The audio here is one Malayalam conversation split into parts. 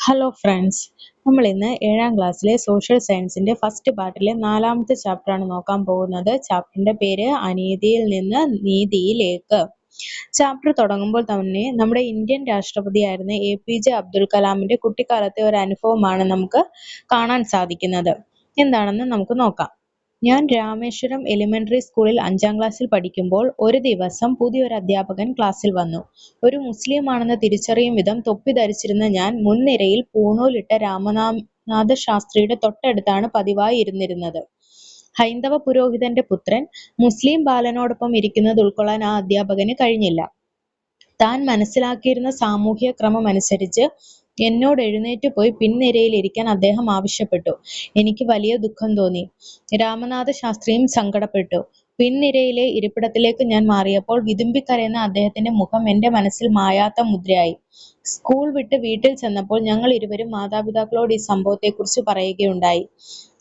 ഹലോ ഫ്രണ്ട്സ് നമ്മൾ ഇന്ന് ഏഴാം ക്ലാസ്സിലെ സോഷ്യൽ സയൻസിന്റെ ഫസ്റ്റ് പാർട്ടിലെ നാലാമത്തെ ചാപ്റ്ററാണ് നോക്കാൻ പോകുന്നത്. ചാപ്റ്ററിന്റെ പേര് അനീതിയിൽ നിന്ന് നീതിയിലേക്ക്. ചാപ്റ്റർ തുടങ്ങുമ്പോൾ തന്നെ നമ്മുടെ ഇന്ത്യൻ രാഷ്ട്രപതിയായിരുന്ന എ പി ജെ അബ്ദുൽ കലാമിന്റെ കുട്ടിക്കാലത്തെ ഒരു അനുഭവമാണ് നമുക്ക് കാണാൻ സാധിക്കുന്നത്. എന്താണെന്ന് നമുക്ക് നോക്കാം. ഞാൻ രാമേശ്വരം എലിമെന്ററി സ്കൂളിൽ അഞ്ചാം ക്ലാസ്സിൽ പഠിക്കുമ്പോൾ ഒരു ദിവസം പുതിയൊരു അധ്യാപകൻ ക്ലാസ്സിൽ വന്നു. ഒരു മുസ്ലിം ആണെന്ന് തിരിച്ചറിയും വിധം തൊപ്പി ധരിച്ചിരുന്ന ഞാൻ മുൻനിരയിൽ പൂണൂലിട്ട രാമനാഥ ശാസ്ത്രിയുടെ തൊട്ടടുത്താണ് പതിവായി ഇരുന്നിരുന്നത്. ഹൈന്ദവ പുരോഹിതന്റെ പുത്രൻ മുസ്ലിം ബാലനോടൊപ്പം ഇരിക്കുന്നത് ഉൾക്കൊള്ളാൻ ആ അധ്യാപകന് കഴിഞ്ഞില്ല. താൻ മനസ്സിലാക്കിയിരുന്ന അനുസരിച്ച് എന്നോട് എഴുന്നേറ്റ് പോയി പിൻനിരയിൽ ഇരിക്കാൻ അദ്ദേഹം ആവശ്യപ്പെട്ടു. എനിക്ക് വലിയ ദുഃഖം തോന്നി. രാമനാഥ ശാസ്ത്രിയും സങ്കടപ്പെട്ടു. പിൻനിരയിലെ ഇരിപ്പിടത്തിലേക്ക് ഞാൻ മാറിയപ്പോൾ വിതുമ്പിക്കരയുന്ന അദ്ദേഹത്തിന്റെ മുഖം എന്റെ മനസ്സിൽ മായാത്ത മുദ്രയായി. സ്കൂൾ വിട്ട് വീട്ടിൽ ചെന്നപ്പോൾ ഞങ്ങൾ ഇരുവരും മാതാപിതാക്കളോട് ഈ സംഭവത്തെക്കുറിച്ച് പറയുകയുണ്ടായി.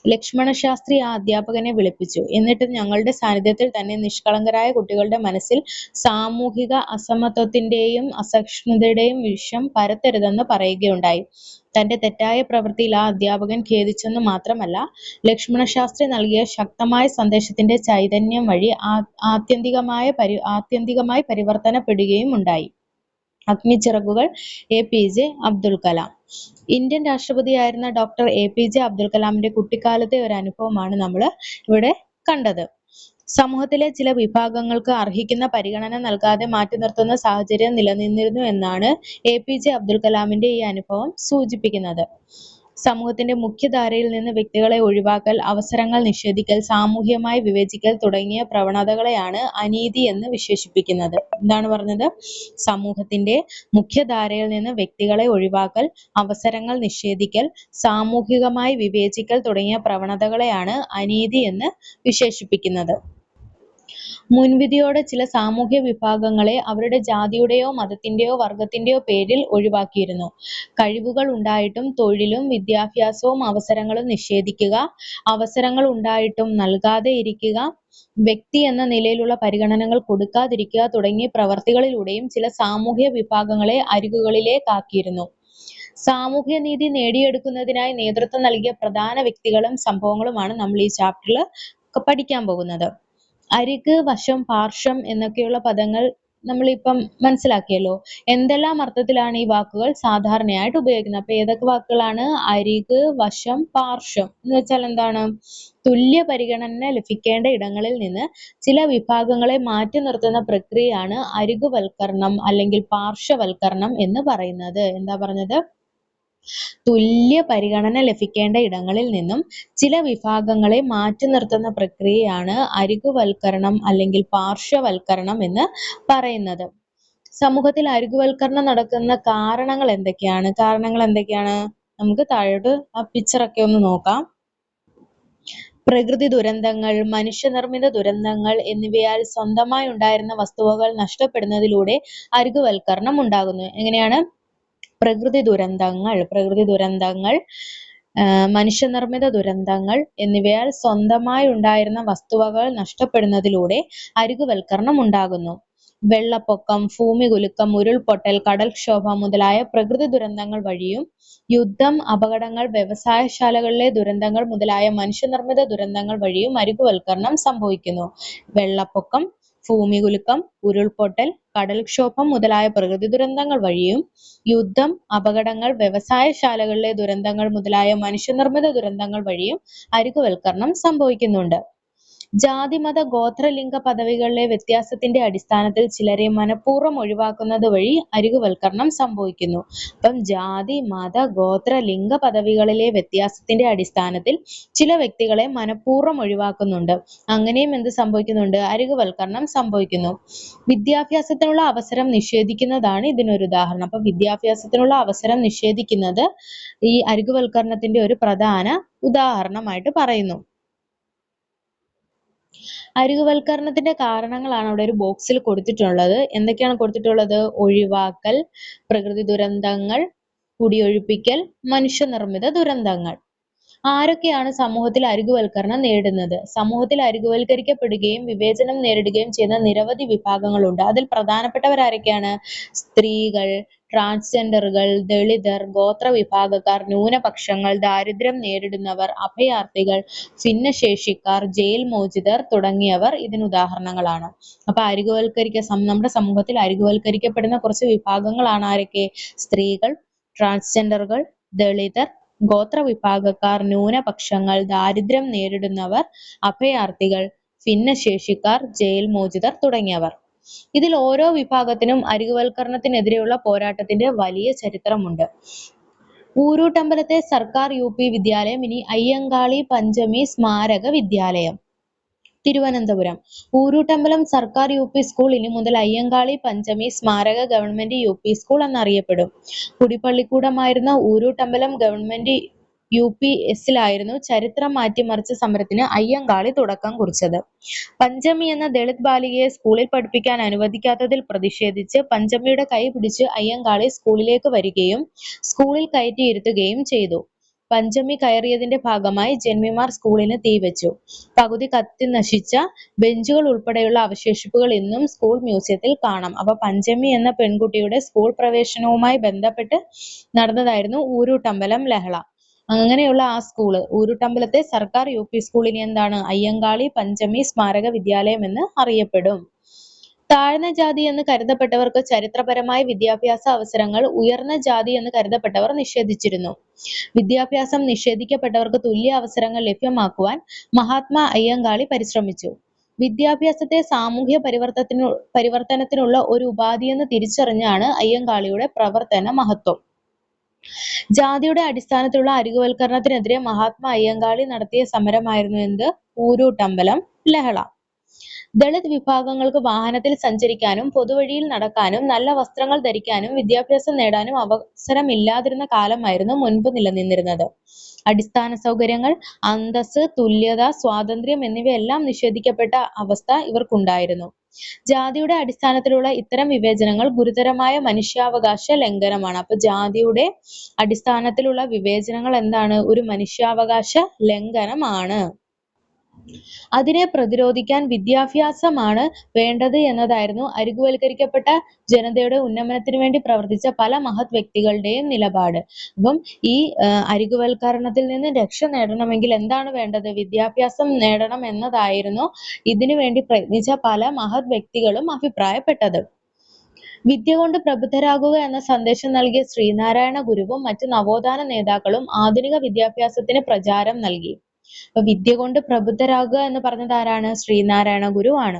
ലക്ഷ്മണ ശാസ്ത്രി ആ അധ്യാപകനെ വിളിപ്പിച്ചു. എന്നിട്ട് ഞങ്ങളുടെ സാന്നിധ്യത്തിൽ തന്നെ നിഷ്കളങ്കരായ കുട്ടികളുടെ മനസ്സിൽ സാമൂഹിക അസമത്വത്തിന്റെയും അസഹിഷ്ണുതയുടെയും വിഷം പരത്തരുതെന്ന് പറയുകയുണ്ടായി. തന്റെ തെറ്റായ പ്രവൃത്തിയിൽ ആ അധ്യാപകൻ ഖേദിച്ചെന്ന് മാത്രമല്ല ലക്ഷ്മണശാസ്ത്രി നൽകിയ ശക്തമായ സന്ദേശത്തിന്റെ ചൈതന്യം വഴി ആത്യന്തികമായ ആത്യന്തികമായി പരിവർത്തനപ്പെടുകയും ഉണ്ടായി. അഗ്നിച്ചിറകുകൾ A P J Abdul Kalam. Indian രാഷ്ട്രപതിയായിരുന്ന doctor A P J Abdul കലാമിന്റെ കുട്ടിക്കാലത്തെ ഒരു അനുഭവമാണ് നമ്മൾ ഇവിടെ കണ്ടത്. സമൂഹത്തിലെ ചില വിഭാഗങ്ങൾക്ക് അർഹിക്കുന്ന പരിഗണന നൽകാതെ മാറ്റി നിർത്തുന്ന സാഹചര്യം നിലനിന്നിരുന്നു എന്നാണ് എ പി ജെ അബ്ദുൽ കലാമിന്റെ ഈ അനുഭവം സൂചിപ്പിക്കുന്നത്. സമൂഹത്തിന്റെ മുഖ്യധാരയിൽ നിന്ന് വ്യക്തികളെ ഒഴിവാക്കൽ അവസരങ്ങൾ നിഷേധിക്കൽ സാമൂഹ്യമായി വിവേചിക്കൽ തുടങ്ങിയ പ്രവണതകളെയാണ് അനീതി എന്ന് വിശേഷിപ്പിക്കുന്നത്. എന്താണ് പറഞ്ഞത്? സമൂഹത്തിന്റെ മുഖ്യധാരയിൽ നിന്ന് വ്യക്തികളെ ഒഴിവാക്കൽ അവസരങ്ങൾ നിഷേധിക്കൽ സാമൂഹികമായി വിവേചിക്കൽ തുടങ്ങിയ പ്രവണതകളെയാണ് അനീതി എന്ന് വിശേഷിപ്പിക്കുന്നത്. മുൻവിധിയോടെ ചില സാമൂഹ്യ വിഭാഗങ്ങളെ അവരുടെ ജാതിയുടെയോ മതത്തിന്റെയോ വർഗത്തിന്റെയോ പേരിൽ ഒഴിവാക്കിയിരുന്നു. കഴിവുകൾ ഉണ്ടായിട്ടും തൊഴിലും വിദ്യാഭ്യാസവും അവസരങ്ങളും നിഷേധിക്കുക അവസരങ്ങൾ ഉണ്ടായിട്ടും നൽകാതെ ഇരിക്കുക വ്യക്തി എന്ന നിലയിലുള്ള പരിഗണനകൾ കൊടുക്കാതിരിക്കുക തുടങ്ങിയ പ്രവർത്തികളിലൂടെയും ചില സാമൂഹ്യ വിഭാഗങ്ങളെ അരികുകളിലേക്കാക്കിയിരുന്നു സാമൂഹ്യ നീതി നേടിയെടുക്കുന്നതിനായി നേതൃത്വം നൽകിയ പ്രധാന വ്യക്തികളും സംഭവങ്ങളുമാണ് നമ്മൾ ഈ ചാപ്റ്ററിൽ പഠിക്കാൻ പോകുന്നത്. അരിക് വശം പാർശ്വം എന്നൊക്കെയുള്ള പദങ്ങൾ നമ്മളിപ്പം മനസ്സിലാക്കിയല്ലോ. എന്തെല്ലാം അർത്ഥത്തിലാണ് ഈ വാക്കുകൾ സാധാരണയായിട്ട് ഉപയോഗിക്കുന്നത്? അപ്പൊ ഏതൊക്കെ വാക്കുകളാണ്? അരിക് വശം പാർശ്വം എന്ന് വെച്ചാൽ എന്താണ്? തുല്യ പരിഗണന ലഭിക്കേണ്ട ഇടങ്ങളിൽ നിന്ന് ചില വിഭാഗങ്ങളെ മാറ്റി നിർത്തുന്ന പ്രക്രിയയാണ് അരികുവൽക്കരണം അല്ലെങ്കിൽ പാർശ്വവൽക്കരണം എന്ന് പറയുന്നത്. എന്താ പറഞ്ഞത്? തുല്യ പരിഗണന ലഭിക്കേണ്ട ഇടങ്ങളിൽ നിന്നും ചില വിഭാഗങ്ങളെ മാറ്റി നിർത്തുന്ന പ്രക്രിയയാണ് അരികുവൽക്കരണം അല്ലെങ്കിൽ പാർശ്വവൽക്കരണം എന്ന് പറയുന്നത്. സമൂഹത്തിൽ അരികുവൽക്കരണം നടക്കുന്ന കാരണങ്ങൾ എന്തൊക്കെയാണ്? കാരണങ്ങൾ എന്തൊക്കെയാണ്? നമുക്ക് താഴോട്ട് ആ പിക്ചറൊക്കെ ഒന്ന് നോക്കാം. പ്രകൃതി ദുരന്തങ്ങൾ മനുഷ്യനിർമ്മിത ദുരന്തങ്ങൾ എന്നിവയാൽ സ്വന്തമായി ഉണ്ടായിരുന്ന വസ്തുവകൾ നഷ്ടപ്പെടുന്നതിലൂടെ അരികുവൽക്കരണം ഉണ്ടാകുന്നു. എങ്ങനെയാണ്? പ്രകൃതി ദുരന്തങ്ങൾ പ്രകൃതി ദുരന്തങ്ങൾ മനുഷ്യനിർമ്മിത ദുരന്തങ്ങൾ എന്നിവയാൽ സ്വന്തമായി ഉണ്ടായിരുന്ന വസ്തുവകൾ നഷ്ടപ്പെടുന്നതിലൂടെ അരികുവൽക്കരണം ഉണ്ടാകുന്നു. വെള്ളപ്പൊക്കം ഭൂമികുലുക്കം ഉരുൾപൊട്ടൽ കടൽക്ഷോഭം മുതലായ പ്രകൃതി ദുരന്തങ്ങൾ വഴിയും യുദ്ധം അപകടങ്ങൾ വ്യവസായശാലകളിലെ ദുരന്തങ്ങൾ മുതലായ മനുഷ്യനിർമ്മിത ദുരന്തങ്ങൾ വഴിയും അരികുവൽക്കരണം സംഭവിക്കുന്നു. വെള്ളപ്പൊക്കം ഭൂമികുലുക്കം ഉരുൾപൊട്ടൽ കടൽക്ഷോഭം മുതലായ പ്രകൃതി ദുരന്തങ്ങൾ വഴിയും യുദ്ധം അപകടങ്ങൾ വ്യവസായശാലകളിലെ ദുരന്തങ്ങൾ മുതലായ മനുഷ്യനിർമ്മിത ദുരന്തങ്ങൾ വഴിയും അരികുവൽക്കരണം സംഭവിക്കുന്നുണ്ട്. ജാതിമത ഗോത്രലിംഗ പദവികളിലെ വ്യത്യാസത്തിന്റെ അടിസ്ഥാനത്തിൽ ചിലരെ മനഃപൂർവം ഒഴിവാക്കുന്നത് വഴി അരികുവൽക്കരണം സംഭവിക്കുന്നു. അപ്പം ജാതി മത ഗോത്ര ലിംഗ പദവികളിലെ വ്യത്യാസത്തിന്റെ അടിസ്ഥാനത്തിൽ ചില വ്യക്തികളെ മനഃപൂർവം ഒഴിവാക്കുന്നുണ്ട്. അങ്ങനെയും എന്ത് സംഭവിക്കുന്നുണ്ട്? അരികുവൽക്കരണം സംഭവിക്കുന്നു. വിദ്യാഭ്യാസത്തിനുള്ള അവസരം നിഷേധിക്കുന്നതാണ് ഇതിനൊരു ഉദാഹരണം. അപ്പൊ വിദ്യാഭ്യാസത്തിനുള്ള അവസരം നിഷേധിക്കുന്നത് ഈ അരികുവൽക്കരണത്തിന്റെ ഒരു പ്രധാന ഉദാഹരണമായിട്ട് പറയുന്നു. അരികുവൽക്കരണത്തിന്റെ കാരണങ്ങളാണ് അവിടെ ഒരു ബോക്സിൽ കൊടുത്തിട്ടുള്ളത്. എന്തൊക്കെയാണ് കൊടുത്തിട്ടുള്ളത്? ഒഴിവാക്കൽ പ്രകൃതി ദുരന്തങ്ങൾ കുടിയൊഴിപ്പിക്കൽ മനുഷ്യനിർമ്മിത ദുരന്തങ്ങൾ. ആരൊക്കെയാണ് സമൂഹത്തിൽ അരികുവൽക്കരണം നേടുന്നത്? സമൂഹത്തിൽ അരികുവൽക്കരിക്കപ്പെടുകയും വിവേചനം നേരിടുകയും ചെയ്യുന്ന നിരവധി വിഭാഗങ്ങളുണ്ട്. അതിൽ പ്രധാനപ്പെട്ടവരാരൊക്കെയാണ്? സ്ത്രീകൾ ട്രാൻസ്ജെൻഡറുകൾ ദളിതർ ഗോത്രവിഭാഗക്കാർ ന്യൂനപക്ഷങ്ങൾ ദാരിദ്ര്യം നേരിടുന്നവർ അഭയാർത്ഥികൾ ഭിന്നശേഷിക്കാർ ജയിൽ മോചിതർ തുടങ്ങിയവർ ഇതിന് ഉദാഹരണങ്ങളാണ്. അപ്പൊ അരികുവൽക്കരിക്ക നമ്മുടെ സമൂഹത്തിൽ അരികുവൽക്കരിക്കപ്പെടുന്ന കുറച്ച് വിഭാഗങ്ങളാണ് ആരൊക്കെ? സ്ത്രീകൾ ട്രാൻസ്ജെൻഡറുകൾ ദളിതർ ഗോത്രവിഭാഗക്കാർ ന്യൂനപക്ഷങ്ങൾ ദാരിദ്ര്യം നേരിടുന്നവർ അഭയാർത്ഥികൾ ഭിന്നശേഷിക്കാർ ജയിൽ മോചിതർ തുടങ്ങിയവർ. ഇതിൽ ഓരോ വിഭാഗത്തിനും അരികുവൽക്കരണത്തിനെതിരെയുള്ള പോരാട്ടത്തിന്റെ വലിയ ചരിത്രമുണ്ട്. ഊരൂട്ടമ്പലത്തെ സർക്കാർ യു പി വിദ്യാലയം ഇനി അയ്യങ്കാളി പഞ്ചമി സ്മാരക വിദ്യാലയം. തിരുവനന്തപുരം. ഊരൂട്ടമ്പലം സർക്കാർ യു പി സ്കൂൾ ഇനി മുതൽ അയ്യങ്കാളി പഞ്ചമി സ്മാരക ഗവൺമെന്റ് യു പി സ്കൂൾ എന്നറിയപ്പെടും. കുടിപ്പള്ളിക്കൂടമായിരുന്ന ഊരൂട്ടമ്പലം ഗവൺമെന്റ് യു പി എസിലായിരുന്നു ചരിത്രം മാറ്റിമറിച്ച സമരത്തിന് അയ്യങ്കാളി തുടക്കം കുറിച്ചത്. പഞ്ചമി എന്ന ദളിത് ബാലികയെ സ്കൂളിൽ പഠിപ്പിക്കാൻ അനുവദിക്കാത്തതിൽ പ്രതിഷേധിച്ച് പഞ്ചമിയുടെ കൈ പിടിച്ച് അയ്യങ്കാളി സ്കൂളിലേക്ക് വരികയും സ്കൂളിൽ കയറ്റിയിരുത്തുകയും ചെയ്തു. പഞ്ചമി കയറിയതിന്റെ ഭാഗമായി ജന്മിമാർ സ്കൂളിന് തീവെച്ചു പകുതി കത്തി നശിച്ച ബെഞ്ചുകൾ ഉൾപ്പെടെയുള്ള അവശേഷിപ്പുകൾ ഇന്നും സ്കൂൾ മ്യൂസിയത്തിൽ കാണാം. അപ്പൊ പഞ്ചമി എന്ന പെൺകുട്ടിയുടെ സ്കൂൾ പ്രവേശനവുമായി ബന്ധപ്പെട്ട് നടന്നതായിരുന്നു ഊരൂട്ടമ്പലം ലഹള. അങ്ങനെയുള്ള ആ സ്കൂൾ ഊരുട്ടമ്പലത്തെ സർക്കാർ യു പി സ്കൂളിന് എന്താണ്? അയ്യങ്കാളി പഞ്ചമി സ്മാരക വിദ്യാലയം എന്ന് അറിയപ്പെടും. താഴ്ന്ന ജാതി എന്ന് കരുതപ്പെട്ടവർക്ക് ചരിത്രപരമായ വിദ്യാഭ്യാസ അവസരങ്ങൾ ഉയർന്ന ജാതി എന്ന് കരുതപ്പെട്ടവർ നിഷേധിച്ചിരുന്നു. വിദ്യാഭ്യാസം നിഷേധിക്കപ്പെട്ടവർക്ക് തുല്യ അവസരങ്ങൾ ലഭ്യമാക്കുവാൻ മഹാത്മാ അയ്യങ്കാളി പരിശ്രമിച്ചു. വിദ്യാഭ്യാസത്തെ സാമൂഹ്യ പരിവർത്തനത്തിനു പരിവർത്തനത്തിനുള്ള ഒരു ഉപാധിയെന്ന് തിരിച്ചറിഞ്ഞാണ് അയ്യങ്കാളിയുടെ പ്രവർത്തന മഹത്വം. ജാതിയുടെ അരികുവൽക്കരണത്തിനെതിരെ മഹാത്മാ അയ്യങ്കാളി നടത്തിയ സമരമായിരുന്നു എന്ത്? ഊരൂട്ടമ്പലം ലഹള. ദളിത് വിഭാഗങ്ങൾക്ക് വാഹനത്തിൽ സഞ്ചരിക്കാനും പൊതുവഴിയിൽ നടക്കാനും നല്ല വസ്ത്രങ്ങൾ ധരിക്കാനും വിദ്യാഭ്യാസം നേടാനും അവസരമില്ലാതിരുന്ന കാലമായിരുന്നു മുൻപ് നിലനിന്നിരുന്നത്. അടിസ്ഥാന സൗകര്യങ്ങൾ അന്തസ് തുല്യത സ്വാതന്ത്ര്യം എന്നിവയെല്ലാം നിഷേധിക്കപ്പെട്ട അവസ്ഥ ഇവർക്കുണ്ടായിരുന്നു. ജാതിയുടെ അടിസ്ഥാനത്തിലുള്ള ഇത്തരം വിവേചനങ്ങൾ ഗുരുതരമായ മനുഷ്യാവകാശ ലംഘനമാണ്. അപ്പൊ ജാതിയുടെ അടിസ്ഥാനത്തിലുള്ള വിവേചനങ്ങൾ എന്താണ്? ഒരു മനുഷ്യാവകാശ ലംഘനമാണ്. അതിനെ പ്രതിരോധിക്കാൻ വിദ്യാഭ്യാസമാണ് വേണ്ടത് എന്നതായിരുന്നു അരികുവൽക്കരിക്കപ്പെട്ട ജനതയുടെ ഉന്നമനത്തിന് വേണ്ടി പ്രവർത്തിച്ച പല മഹത് വ്യക്തികളുടെയും നിലപാട്. അപ്പം ഈ അരികുവൽക്കരണത്തിൽ നിന്ന് രക്ഷ നേടണമെങ്കിൽ എന്താണ് വേണ്ടത്? വിദ്യാഭ്യാസം നേടണം എന്നതായിരുന്നു ഇതിനു വേണ്ടി പ്രയത്നിച്ച പല മഹത് വ്യക്തികളും അഭിപ്രായപ്പെട്ടത്. വിദ്യ കൊണ്ട് പ്രബുദ്ധരാകുക എന്ന സന്ദേശം നൽകിയ ശ്രീനാരായണ ഗുരുവും മറ്റ് നവോത്ഥാന നേതാക്കളും ആധുനിക വിദ്യാഭ്യാസത്തിന് പ്രചാരം നൽകി. അപ്പൊ വിദ്യ കൊണ്ട് പ്രബുദ്ധരാകുക എന്ന് പറഞ്ഞത് ആരാണ്? ശ്രീനാരായണ ഗുരു ആണ്.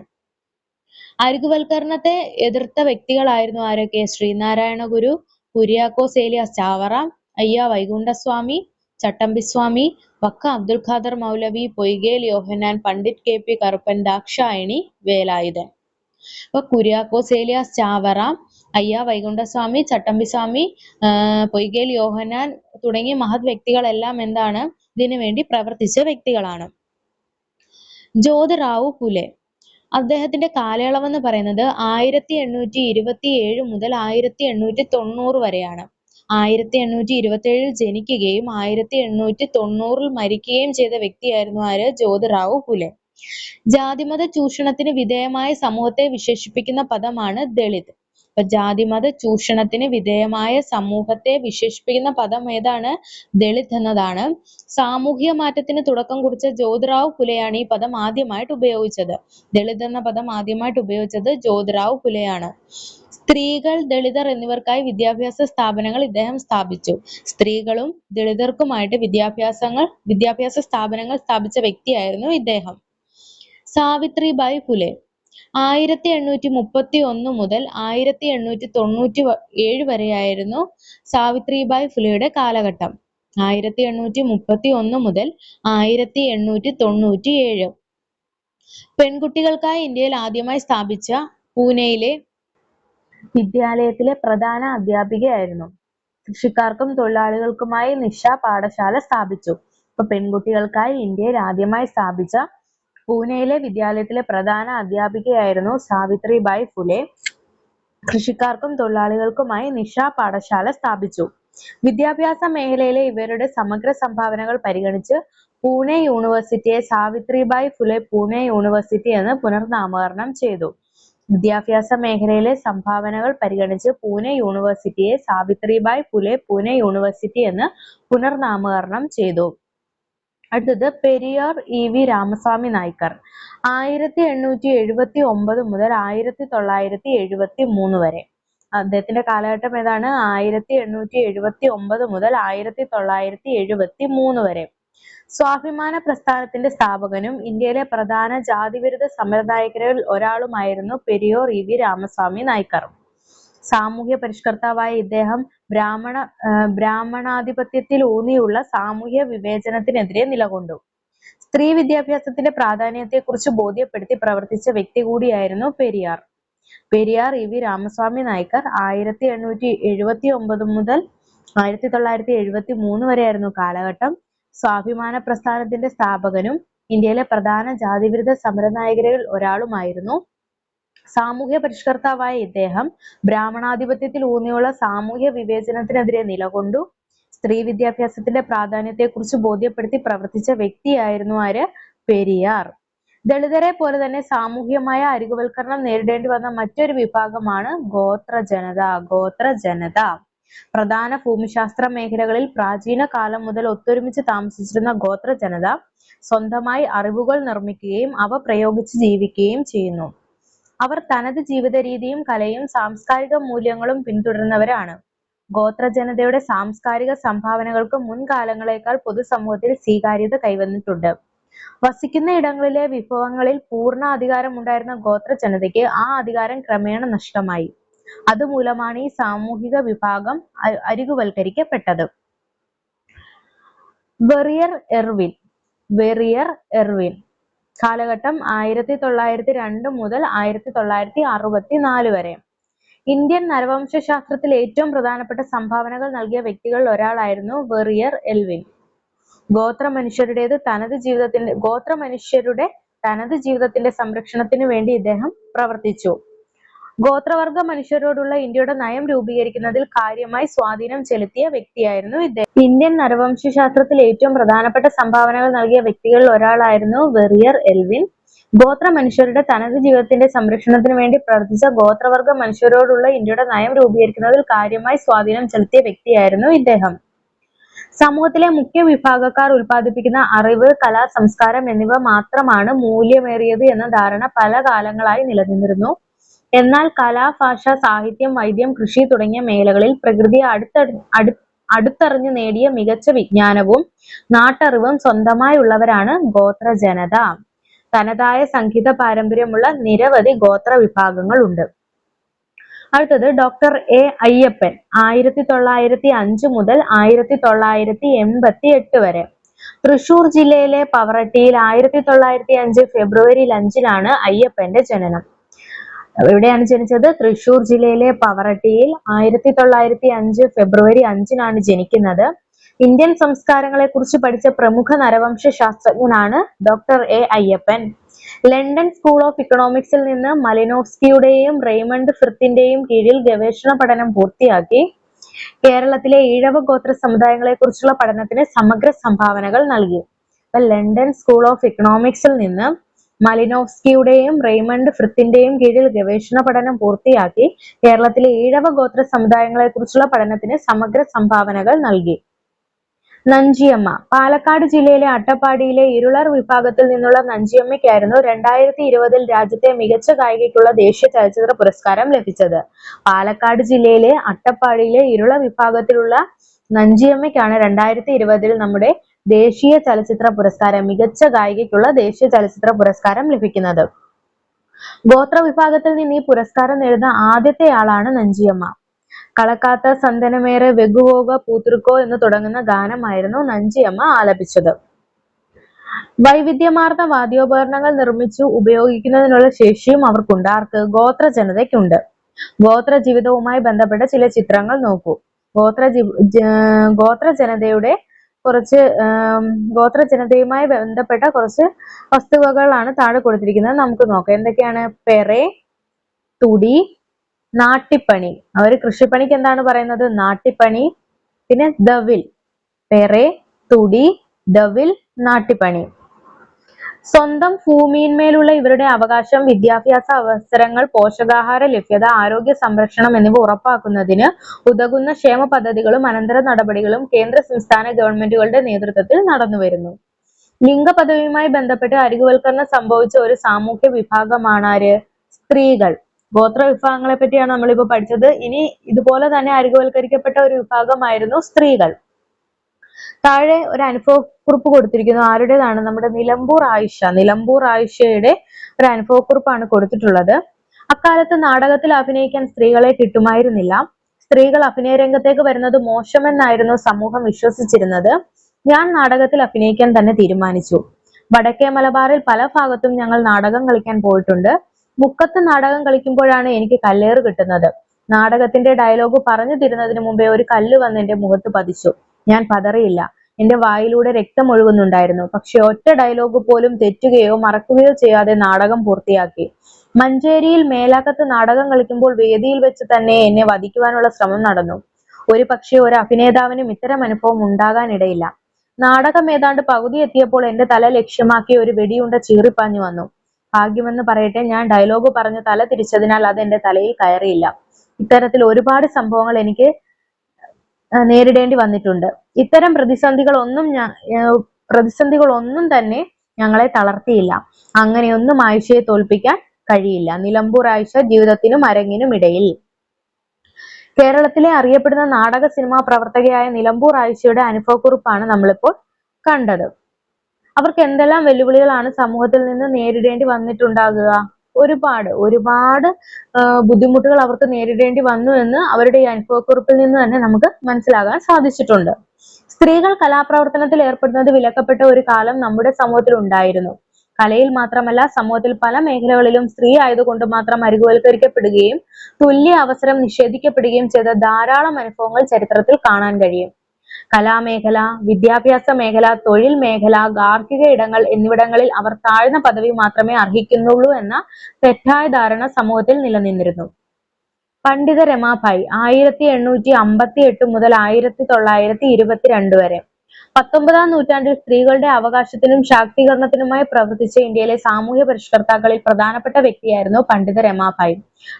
അരികുവൽക്കരണത്തെ എതിർത്ത വ്യക്തികളായിരുന്നു ആരൊക്കെ? ശ്രീനാരായണ ഗുരു കുര്യാക്കോസ് ഏലിയാസ് ചാവറ അയ്യ വൈകുണ്ഠസ്വാമി ചട്ടമ്പിസ്വാമി വക്ക അബ്ദുൽ ഖാദർ മൗലവി പൊയ്കേൽ യോഹന്നാൻ പണ്ഡിറ്റ് കെ പി കറുപ്പൻ ദാക്ഷായണി വേലായുധൻ. അപ്പൊ കുര്യാക്കോസ് ഏലിയാസ് ചാവറ അയ്യ വൈകുണ്ഠസ്വാമി ചട്ടമ്പിസ്വാമി പൊയ്കേൽ യോഹന്നാൻ തുടങ്ങിയ മഹത് വ്യക്തികളെല്ലാം എന്താണ്? ഇതിനു വേണ്ടി പ്രവർത്തിച്ച വ്യക്തികളാണ്. ജ്യോതിറാവു പുലെ. അദ്ദേഹത്തിന്റെ കാലയളവ് എന്ന് പറയുന്നത് ആയിരത്തി എണ്ണൂറ്റി ഇരുപത്തി ഏഴ് മുതൽ ആയിരത്തി എണ്ണൂറ്റി തൊണ്ണൂറ് വരെയാണ്. ആയിരത്തി എണ്ണൂറ്റി ഇരുപത്തി ഏഴിൽ ജനിക്കുകയും ആയിരത്തി എണ്ണൂറ്റി തൊണ്ണൂറിൽ മരിക്കുകയും ചെയ്ത വ്യക്തിയായിരുന്നു ആര്? ജ്യോതിറാവു പുലെ. ജാതിമത ചൂഷണത്തിന് വിധേയമായ സമൂഹത്തെ വിശേഷിപ്പിക്കുന്ന പദമാണ് ദളിത്. ജാതിമത ചൂഷണത്തിന് വിധേയമായ സമൂഹത്തെ വിശേഷിപ്പിക്കുന്ന പദം ഏതാണ്? ദളിത് എന്നതാണ്. സാമൂഹ്യ മാറ്റത്തിന് തുടക്കം കുറിച്ച ജ്യോതിറാവ് ഫുലെയാണ് ഈ പദം ആദ്യമായിട്ട് ഉപയോഗിച്ചത്. ദളിത് എന്ന പദം ആദ്യമായിട്ട് ഉപയോഗിച്ചത് ജ്യോതിറാവ് ഫുലെയാണ്. സ്ത്രീകൾ ദളിതർ എന്നിവർക്കായി വിദ്യാഭ്യാസ സ്ഥാപനങ്ങൾ ഇദ്ദേഹം സ്ഥാപിച്ചു. സ്ത്രീകളും ദളിതർക്കുമായിട്ട് വിദ്യാഭ്യാസങ്ങൾ വിദ്യാഭ്യാസ സ്ഥാപനങ്ങൾ സ്ഥാപിച്ച വ്യക്തിയായിരുന്നു ഇദ്ദേഹം. സാവിത്രിബായി ഫുലെ. ആയിരത്തി എണ്ണൂറ്റി മുപ്പത്തി ഒന്ന് മുതൽ ആയിരത്തി എണ്ണൂറ്റി തൊണ്ണൂറ്റി ഏഴ് വരെയായിരുന്നു സാവിത്രിബായി ഫുലെയുടെ കാലഘട്ടം. ആയിരത്തി എണ്ണൂറ്റി മുപ്പത്തി ഒന്ന് മുതൽ ആയിരത്തി എണ്ണൂറ്റി തൊണ്ണൂറ്റി ഏഴ് പെൺകുട്ടികൾക്കായി ഇന്ത്യയിൽ ആദ്യമായി സ്ഥാപിച്ച പൂനെയിലെ വിദ്യാലയത്തിലെ പ്രധാന അധ്യാപികയായിരുന്നു. കൃഷിക്കാർക്കും തൊഴിലാളികൾക്കുമായി നിശ പാഠശാല സ്ഥാപിച്ചു. അപ്പൊ പെൺകുട്ടികൾക്കായി ഇന്ത്യയിൽ ആദ്യമായി സ്ഥാപിച്ച പൂനെയിലെ വിദ്യാലയത്തിലെ പ്രധാന അധ്യാപികയായിരുന്നു സാവിത്രിബായി ഫുലെ. കൃഷിക്കാർക്കും തൊഴിലാളികൾക്കുമായി നിശ പാഠശാല സ്ഥാപിച്ചു. വിദ്യാഭ്യാസ മേഖലയിലെ ഇവരുടെ സമഗ്ര സംഭാവനകൾ പരിഗണിച്ച് പൂനെ യൂണിവേഴ്സിറ്റിയെ സാവിത്രിബായി ഫുലെ പൂനെ യൂണിവേഴ്സിറ്റി എന്ന് പുനർനാമകരണം ചെയ്തു. വിദ്യാഭ്യാസ മേഖലയിലെ സംഭാവനകൾ പരിഗണിച്ച് പൂനെ യൂണിവേഴ്സിറ്റിയെ സാവിത്രിബായ് ഫുലെ പൂനെ യൂണിവേഴ്സിറ്റി എന്ന് പുനർനാമകരണം ചെയ്തു. അടുത്തത് പെരിയാർ ഇ വി രാമസ്വാമി നായ്ക്കർ. ആയിരത്തി എണ്ണൂറ്റി എഴുപത്തി ഒമ്പത് മുതൽ ആയിരത്തി തൊള്ളായിരത്തി എഴുപത്തി മൂന്ന് വരെ. അദ്ദേഹത്തിന്റെ കാലഘട്ടം ഏതാണ്? ആയിരത്തി എണ്ണൂറ്റി എഴുപത്തി ഒമ്പത് മുതൽ ആയിരത്തി തൊള്ളായിരത്തി എഴുപത്തി മൂന്ന് വരെ. സ്വാഭിമാന പ്രസ്ഥാനത്തിന്റെ സ്ഥാപകനും ഇന്ത്യയിലെ പ്രധാന ജാതിവിരുദ്ധ സമ്പ്രദായകരിൽ ഒരാളുമായിരുന്നു പെരിയോർ ഇ വി രാമസ്വാമി നായ്ക്കർ. സാമൂഹ്യ പരിഷ്കർത്താവായ ഇദ്ദേഹം ബ്രാഹ്മണ ബ്രാഹ്മണാധിപത്യത്തിൽ ഊന്നിയുള്ള സാമൂഹ്യ വിവേചനത്തിനെതിരെ നിലകൊണ്ടു. സ്ത്രീ വിദ്യാഭ്യാസത്തിന്റെ പ്രാധാന്യത്തെക്കുറിച്ച് ബോധ്യപ്പെടുത്തി പ്രവർത്തിച്ച വ്യക്തി കൂടിയായിരുന്നു പെരിയാർ. പെരിയാർ ഇ വി രാമസ്വാമി നായ്ക്കർ ആയിരത്തി എണ്ണൂറ്റി എഴുപത്തി ഒമ്പത് മുതൽ ആയിരത്തി തൊള്ളായിരത്തി എഴുപത്തി മൂന്ന് വരെയായിരുന്നു കാലഘട്ടം. സ്വാഭിമാന പ്രസ്ഥാനത്തിന്റെ സ്ഥാപകനും ഇന്ത്യയിലെ പ്രധാന ജാതിവിരുദ്ധ സമരനായകരിൽ ഒരാളുമായിരുന്നു. സാമൂഹ്യ പരിഷ്കർത്താവായ ഇദ്ദേഹം ബ്രാഹ്മണാധിപത്യത്തിൽ ഊന്നിയുള്ള സാമൂഹ്യ വിവേചനത്തിനെതിരെ നിലകൊണ്ടു. സ്ത്രീ വിദ്യാഭ്യാസത്തിന്റെ പ്രാധാന്യത്തെക്കുറിച്ച് ബോധ്യപ്പെടുത്തി പ്രവർത്തിച്ച വ്യക്തിയായിരുന്നു ആര്? പെരിയാർ. ദളിതരെ പോലെ തന്നെ സാമൂഹ്യമായ അരികുവൽക്കരണം നേരിടേണ്ടി വന്ന മറ്റൊരു വിഭാഗമാണ് ഗോത്ര ജനത ഗോത്ര ജനത പ്രധാന ഭൂമിശാസ്ത്ര മേഖലകളിൽ പ്രാചീന കാലം മുതൽ ഒത്തൊരുമിച്ച് താമസിച്ചിരുന്ന ഗോത്ര ജനത സ്വന്തമായി അറിവുകൾ നിർമ്മിക്കുകയും അവ പ്രയോഗിച്ച് ജീവിക്കുകയും ചെയ്യുന്നു. അവർ തനത് ജീവിത രീതിയും കലയും സാംസ്കാരിക മൂല്യങ്ങളും പിന്തുടർന്നവരാണ്. ഗോത്ര ജനതയുടെ സാംസ്കാരിക സംഭാവനകൾക്ക് മുൻകാലങ്ങളെക്കാൾ പൊതുസമൂഹത്തിൽ സ്വീകാര്യത കൈവന്നിട്ടുണ്ട്. വസിക്കുന്ന ഇടങ്ങളിലെ വിഭവങ്ങളിൽ പൂർണ അധികാരം ഉണ്ടായിരുന്ന ഗോത്ര ജനതയ്ക്ക് ആ അധികാരം ക്രമേണ നഷ്ടമായി. അതുമൂലമാണ് ഈ സാമൂഹിക വിഭാഗം അരികുവൽക്കരിക്കപ്പെട്ടത്. വെറിയർ എർവിൻ വെറിയർ എർവിൻ കാലഘട്ടം ആയിരത്തി തൊള്ളായിരത്തി രണ്ട് മുതൽ ആയിരത്തി തൊള്ളായിരത്തി അറുപത്തി നാല് വരെ. ഇന്ത്യൻ നരവംശ ശാസ്ത്രത്തിൽ ഏറ്റവും പ്രധാനപ്പെട്ട സംഭാവനകൾ നൽകിയ വ്യക്തികളിൽ ഒരാളായിരുന്നു വെറിയർ എൽവിൻ. ഗോത്ര മനുഷ്യരുടേത് തനത് ജീവിതത്തിന്റെ ഗോത്ര മനുഷ്യരുടെ തനത് ജീവിതത്തിന്റെ സംരക്ഷണത്തിനു വേണ്ടി ഇദ്ദേഹം പ്രവർത്തിച്ചു. ഗോത്രവർഗ മനുഷ്യരോടുള്ള ഇന്ത്യയുടെ നയം രൂപീകരിക്കുന്നതിൽ കാര്യമായി സ്വാധീനം ചെലുത്തിയ വ്യക്തിയായിരുന്നു ഇദ്ദേഹം. ഇന്ത്യൻ നരവംശശാസ്ത്രത്തിൽ ഏറ്റവും പ്രധാനപ്പെട്ട സംഭാവനകൾ നൽകിയ വ്യക്തികളിൽ ഒരാളായിരുന്നു വെറിയർ എൽവിൻ. ഗോത്ര മനുഷ്യരുടെ തനത് ജീവിതത്തിന്റെ സംരക്ഷണത്തിന് വേണ്ടി പ്രവർത്തിച്ച ഗോത്രവർഗ മനുഷ്യരോടുള്ള ഇന്ത്യയുടെ നയം രൂപീകരിക്കുന്നതിൽ കാര്യമായി സ്വാധീനം ചെലുത്തിയ വ്യക്തിയായിരുന്നു ഇദ്ദേഹം. സമൂഹത്തിലെ മുഖ്യ വിഭാഗക്കാർ ഉൽപ്പാദിപ്പിക്കുന്ന അറിവ് കല സംസ്കാരം എന്നിവ മാത്രമാണ് മൂല്യമേറിയത് എന്ന ധാരണ പല കാലങ്ങളായി നിലനിന്നിരുന്നു. എന്നാൽ കല ഭാഷ സാഹിത്യം വൈദ്യം കൃഷി തുടങ്ങിയ മേഖലകളിൽ പ്രകൃതിയെ അടുത്ത അടു അടുത്തറിഞ്ഞു നേടിയ മികച്ച വിജ്ഞാനവും നാട്ടറിവും സ്വന്തമായുള്ളവരാണ് ഗോത്ര ജനത തനതായ സംഗീത പാരമ്പര്യമുള്ള നിരവധി ഗോത്ര വിഭാഗങ്ങൾ ഉണ്ട് അടുത്തത് ഡോക്ടർ എ അയ്യപ്പൻ ആയിരത്തി തൊള്ളായിരത്തി അഞ്ച് മുതൽ ആയിരത്തി തൊള്ളായിരത്തി എൺപത്തി എട്ട് വരെ. തൃശൂർ ജില്ലയിലെ പവറട്ടിയിൽ ആയിരത്തി തൊള്ളായിരത്തി അഞ്ച് ഫെബ്രുവരി അഞ്ചിനാണ് അയ്യപ്പന്റെ ജനനം. എവിടെയാണ് ജനിച്ചത്. തൃശൂർ ജില്ലയിലെ പവറട്ടിയിൽ ആയിരത്തി തൊള്ളായിരത്തി അഞ്ച് ഫെബ്രുവരി അഞ്ചിനാണ് ജനിക്കുന്നത്. ഇന്ത്യൻ സംസ്കാരങ്ങളെ കുറിച്ച് പഠിച്ച പ്രമുഖ നരവംശ ശാസ്ത്രജ്ഞനാണ് doctor A Ayyappan. London school of ഇക്കണോമിക്സിൽ നിന്ന് മലിനോവ്സ്കിയുടെയും റെയ്മണ്ട് ഫ്രിത്തിന്റെയും കീഴിൽ ഗവേഷണ പഠനം പൂർത്തിയാക്കി. കേരളത്തിലെ ഈഴവ ഗോത്ര സമുദായങ്ങളെ കുറിച്ചുള്ള പഠനത്തിന് സമഗ്ര സംഭാവനകൾ നൽകി. ലണ്ടൻ സ്കൂൾ ഓഫ് ഇക്കണോമിക്സിൽ നിന്ന് മലിനോവ്സ്കിയുടെയും റെയ്മണ്ട് ഫ്രിത്തിന്റെയും കീഴിൽ ഗവേഷണ പഠനം പൂർത്തിയാക്കി കേരളത്തിലെ ഈഴവ ഗോത്ര സമുദായങ്ങളെ കുറിച്ചുള്ള പഠനത്തിന് സമഗ്ര സംഭാവനകൾ നൽകി. നഞ്ചിയമ്മ പാലക്കാട് ജില്ലയിലെ അട്ടപ്പാടിയിലെ ഇരുളർ വിഭാഗത്തിൽ നിന്നുള്ള നഞ്ചിയമ്മയ്ക്കായിരുന്നു രണ്ടായിരത്തി ഇരുപതിൽ രാജ്യത്തെ മികച്ച ഗായികയ്ക്കുള്ള ദേശീയ ചലച്ചിത്ര പുരസ്കാരം ലഭിച്ചത്. പാലക്കാട് ജില്ലയിലെ അട്ടപ്പാടിയിലെ ഇരുള വിഭാഗത്തിലുള്ള നഞ്ചിയമ്മയ്ക്കാണ് രണ്ടായിരത്തി ഇരുപതിൽ നമ്മുടെ ദേശീയ ചലച്ചിത്ര പുരസ്കാരം മികച്ച ഗായികയ്ക്കുള്ള ദേശീയ ചലച്ചിത്ര പുരസ്കാരം ലഭിക്കുന്നത്. ഗോത്ര വിഭാഗത്തിൽ നിന്ന് ഈ പുരസ്കാരം നേടുന്ന ആദ്യത്തെ ആളാണ് നഞ്ചിയമ്മ. കളക്കാത്ത സന്തനമേറെ വെഗുവോക പൂത്തൃക്കോ എന്ന് തുടങ്ങുന്ന ഗാനമായിരുന്നു നഞ്ചിയമ്മ ആലപിച്ചത്. വൈവിധ്യമാർന്ന വാദ്യോപകരണങ്ങൾ നിർമ്മിച്ചു ഉപയോഗിക്കുന്നതിനുള്ള ശേഷിയും അവർക്കുണ്ട്. ആർക്ക്? ഗോത്ര ജനതയ്ക്കുണ്ട് ഗോത്ര ജീവിതവുമായി ബന്ധപ്പെട്ട ചില ചിത്രങ്ങൾ നോക്കൂ. ഗോത്ര ഗോത്ര ജനതയുടെ കുറച്ച് ഗോത്ര ജനതയുമായി ബന്ധപ്പെട്ട കുറച്ച് വസ്തുവകളാണ് താഴെ കൊടുത്തിരിക്കുന്നത്. നമുക്ക് നോക്കാം. എന്തൊക്കെയാണ്? പെറെ തുടി നാട്ടിപ്പണി. അവർ കൃഷിപ്പണിക്ക് എന്താണ് പറയുന്നത്? നാട്ടിപ്പണി. പിന്നെ ദവിൽ. പെറെ തുടി ദവിൽ നാട്ടിപ്പണി. സ്വന്തം ഭൂമിയിന്മേലുള്ള ഇവരുടെ അവകാശം വിദ്യാഭ്യാസ അവസരങ്ങൾ പോഷകാഹാര ലഭ്യത ആരോഗ്യ സംരക്ഷണം എന്നിവ ഉറപ്പാക്കുന്നതിന് ഉതകുന്ന ക്ഷേമ പദ്ധതികളും അനന്തര നടപടികളും കേന്ദ്ര സംസ്ഥാന ഗവൺമെന്റുകളുടെ നേതൃത്വത്തിൽ നടന്നുവരുന്നു. ലിംഗപദവിയുമായി ബന്ധപ്പെട്ട് അരികുവൽക്കരണം സംഭവിച്ച ഒരു സാമൂഹ്യ വിഭാഗമാണ് ആര്? സ്ത്രീകൾ. ഗോത്ര വിഭാഗങ്ങളെ പറ്റിയാണ് നമ്മളിപ്പോ പഠിച്ചത്. ഇനി ഇതുപോലെ തന്നെ അരികുവൽക്കരിക്കപ്പെട്ട ഒരു വിഭാഗമായിരുന്നു സ്ത്രീകൾ. താഴെ ഒരു അനുഭവക്കുറിപ്പ് കൊടുത്തിരിക്കുന്നു. ആരുടേതാണ്? നമ്മുടെ നിലമ്പൂർ ആയിഷ. നിലമ്പൂർ ആയിഷയുടെ ഒരു അനുഭവക്കുറിപ്പാണ് കൊടുത്തിട്ടുള്ളത്. അക്കാലത്ത് നാടകത്തിൽ അഭിനയിക്കാൻ സ്ത്രീകളെ കിട്ടുമായിരുന്നില്ല. സ്ത്രീകൾ അഭിനയ രംഗത്തേക്ക് വരുന്നത് മോശമെന്നായിരുന്നു സമൂഹം വിശ്വസിച്ചിരുന്നത്. ഞാൻ നാടകത്തിൽ അഭിനയിക്കാൻ തന്നെ തീരുമാനിച്ചു. വടക്കേ മലബാറിൽ പല ഭാഗത്തും ഞങ്ങൾ നാടകം കളിക്കാൻ പോയിട്ടുണ്ട്. മുക്കത്ത് നാടകം കളിക്കുമ്പോഴാണ് എനിക്ക് കല്ലേറ് കിട്ടുന്നത്. നാടകത്തിന്റെ ഡയലോഗ് പറഞ്ഞു തരുന്നതിന് മുമ്പേ ഒരു കല്ല് വന്ന് എന്റെ മുഖത്ത് പതിച്ചു. ഞാൻ പതറിയില്ല. എന്റെ വായിലൂടെ രക്തം ഒഴുകുന്നുണ്ടായിരുന്നു. പക്ഷെ ഒറ്റ ഡയലോഗ് പോലും തെറ്റുകയോ മറക്കുകയോ ചെയ്യാതെ നാടകം പൂർത്തിയാക്കി. മഞ്ചേരിയിൽ മേലാക്കത്ത് നാടകം കളിക്കുമ്പോൾ വേദിയിൽ വെച്ച് തന്നെ എന്നെ വധിക്കുവാനുള്ള ശ്രമം നടന്നു. ഒരു പക്ഷേ ഒരു അഭിനേതാവിനും ഇത്തരം അനുഭവം ഉണ്ടാകാനിടയില്ല. നാടകം ഏതാണ്ട് പകുതി എത്തിയപ്പോൾ എന്റെ തല ലക്ഷ്യമാക്കി ഒരു വെടിയുണ്ട ചീറിപ്പാഞ്ഞു വന്നു. ഭാഗ്യമെന്ന് പറയട്ടെ ഞാൻ ഡയലോഗ് പറഞ്ഞ് തല തിരിച്ചതിനാൽ അത് എന്റെ തലയിൽ കയറിയില്ല. ഇത്തരത്തിൽ ഒരുപാട് സംഭവങ്ങൾ എനിക്ക് നേരിടേണ്ടി വന്നിട്ടുണ്ട്. ഇത്തരം പ്രതിസന്ധികൾ ഒന്നും തന്നെ ഞങ്ങളെ തളർത്തിയില്ല. അങ്ങനെയൊന്നും ആയിഷയെ തോൽപ്പിക്കാൻ കഴിയില്ല. നിലമ്പൂർ ആയിഷ ജീവിതത്തിനും അരങ്ങിനും ഇടയിൽ. കേരളത്തിലെ അറിയപ്പെടുന്ന നാടക സിനിമാ പ്രവർത്തകയായ നിലമ്പൂർ ആയിഷയുടെ അനുഭവക്കുറിപ്പാണ് നമ്മളിപ്പോൾ കണ്ടത്. അവർക്ക് എന്തെല്ലാം വെല്ലുവിളികളാണ് സമൂഹത്തിൽ നിന്ന് നേരിടേണ്ടി വന്നിട്ടുണ്ടാകുക? ഒരുപാട് ഒരുപാട് ബുദ്ധിമുട്ടുകൾ അവർക്ക് നേരിടേണ്ടി വന്നു എന്ന് അവരുടെ ഈ അനുഭവക്കുറിപ്പിൽ നിന്ന് തന്നെ നമുക്ക് മനസ്സിലാകാൻ സാധിച്ചിട്ടുണ്ട്. സ്ത്രീകൾ കലാപ്രവർത്തനത്തിൽ ഏർപ്പെടുന്നത് വിലക്കപ്പെട്ട ഒരു കാലം നമ്മുടെ സമൂഹത്തിൽ ഉണ്ടായിരുന്നു. കലയിൽ മാത്രമല്ല സമൂഹത്തിൽ പല മേഖലകളിലും സ്ത്രീ ആയതുകൊണ്ട് മാത്രം അരികുവൽക്കരിക്കപ്പെടുകയും തുല്യ അവസരം നിഷേധിക്കപ്പെടുകയും ചെയ്ത ധാരാളം അനുഭവങ്ങൾ ചരിത്രത്തിൽ കാണാൻ കഴിയും. കലാമേഖല വിദ്യാഭ്യാസ മേഖല തൊഴിൽ മേഖല ഗാർഹിക ഇടങ്ങൾ എന്നിവിടങ്ങളിൽ അവർ താഴ്ന്ന പദവി മാത്രമേ അർഹിക്കുന്നുള്ളൂ എന്ന തെറ്റായ ധാരണ സമൂഹത്തിൽ നിലനിന്നിരുന്നു. പണ്ഡിത രമാഭായ് ആയിരത്തി എണ്ണൂറ്റി അമ്പത്തി എട്ട് മുതൽ ആയിരത്തി തൊള്ളായിരത്തി ഇരുപത്തിരണ്ട് വരെ. പത്തൊമ്പതാം നൂറ്റാണ്ടിൽ സ്ത്രീകളുടെ അവകാശത്തിനും ശാക്തീകരണത്തിനുമായി പ്രവർത്തിച്ച ഇന്ത്യയിലെ സാമൂഹ്യ പരിഷ്കർത്താക്കളിൽ പ്രധാനപ്പെട്ട വ്യക്തിയായിരുന്നു പണ്ഡിത രമാഭായ്.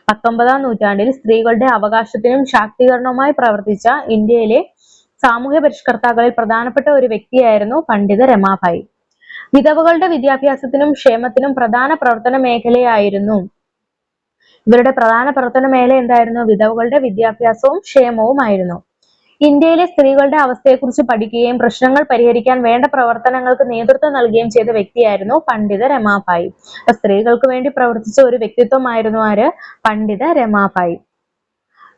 പത്തൊമ്പതാം നൂറ്റാണ്ടിൽ സ്ത്രീകളുടെ അവകാശത്തിനും ശാക്തീകരണവുമായി പ്രവർത്തിച്ച ഇന്ത്യയിലെ സാമൂഹ്യ പരിഷ്കർത്താക്കളിൽ പ്രധാനപ്പെട്ട ഒരു വ്യക്തിയായിരുന്നു പണ്ഡിത രമാഭായി. വിധവകളുടെ വിദ്യാഭ്യാസത്തിനും ക്ഷേമത്തിനും പ്രധാന പ്രവർത്തന മേഖലയായിരുന്നു. ഇവരുടെ പ്രധാന പ്രവർത്തന മേഖല എന്തായിരുന്നു? വിധവകളുടെ വിദ്യാഭ്യാസവും ക്ഷേമവുമായിരുന്നു. ഇന്ത്യയിലെ സ്ത്രീകളുടെ അവസ്ഥയെക്കുറിച്ച് പഠിക്കുകയും പ്രശ്നങ്ങൾ പരിഹരിക്കാൻ വേണ്ട പ്രവർത്തനങ്ങൾക്ക് നേതൃത്വം നൽകുകയും ചെയ്ത വ്യക്തിയായിരുന്നു പണ്ഡിത രമാഭായി. സ്ത്രീകൾക്ക് വേണ്ടി പ്രവർത്തിച്ച ഒരു വ്യക്തിത്വമായിരുന്നു ആര്? പണ്ഡിത രമാഭായി.